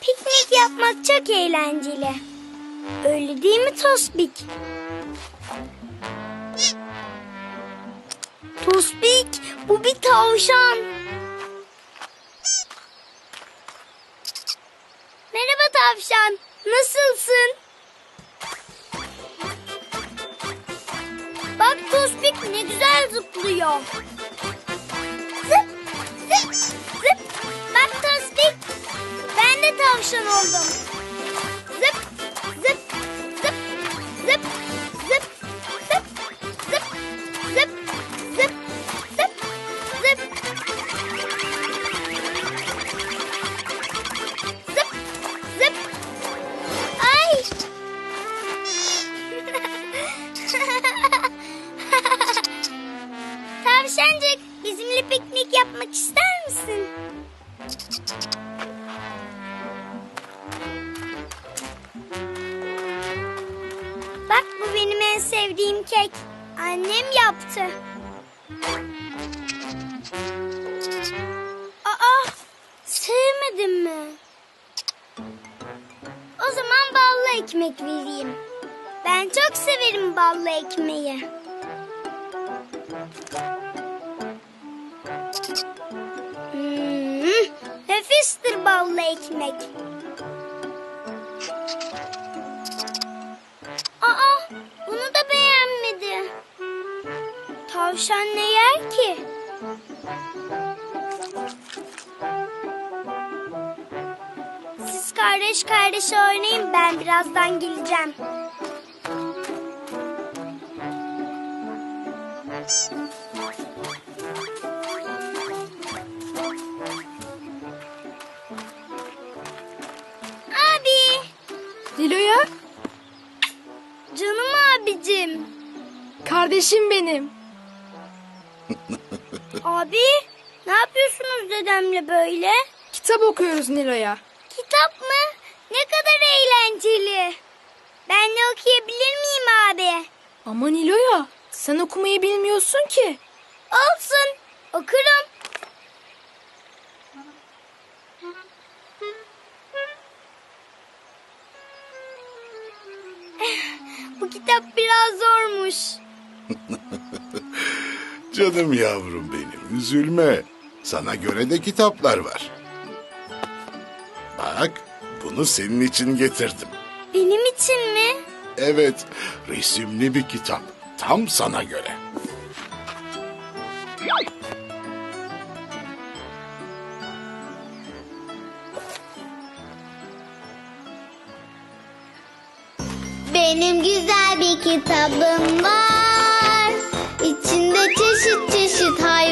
Piknik yapmak çok eğlenceli. Öyle değil mi Tosbik? Tosbik bu bir tavşan. Tavşan, nasılsın? Bak Tospik ne güzel zıplıyor. Zıp, zıp, zıp. Bak Tospik, ben de tavşan oldum. Zıp, Tavşancık bizimle piknik yapmak ister misin? Bak bu benim en sevdiğim kek. Annem yaptı. Aa, sevmedin mi? O zaman ballı ekmek vereyim. Ben çok severim ballı ekmeği. Nefistir ballı ekmek. Aa, bunu da beğenmedi. Tavşan ne yer ki? Siz kardeş kardeşe oynayın ben birazdan geleceğim. Kardeşim benim. Abi, ne yapıyorsunuz dedemle böyle? Kitap okuyoruz Nilo'ya. Kitap mı? Ne kadar eğlenceli. Ben de okuyabilir miyim abi? Ama Nilo'ya sen okumayı bilmiyorsun ki. Olsun, okurum. Bu kitap biraz zormuş. Canım yavrum benim, üzülme. Sana göre de kitaplar var. Bak, bunu senin için getirdim. Benim için mi? Evet, resimli bir kitap. Tam sana göre. Benim güzel bir kitabım var. 那真是真是他。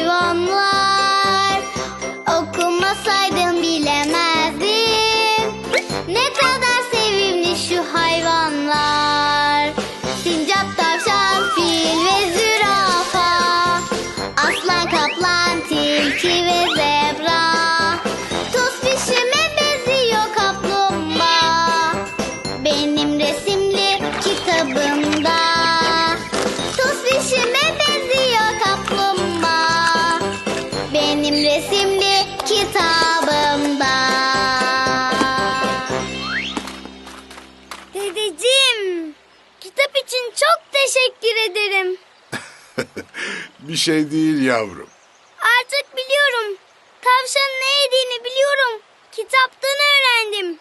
İçin çok teşekkür ederim. Bir şey değil yavrum. Artık biliyorum. Tavşanın ne yediğini biliyorum. Kitaptan öğrendim.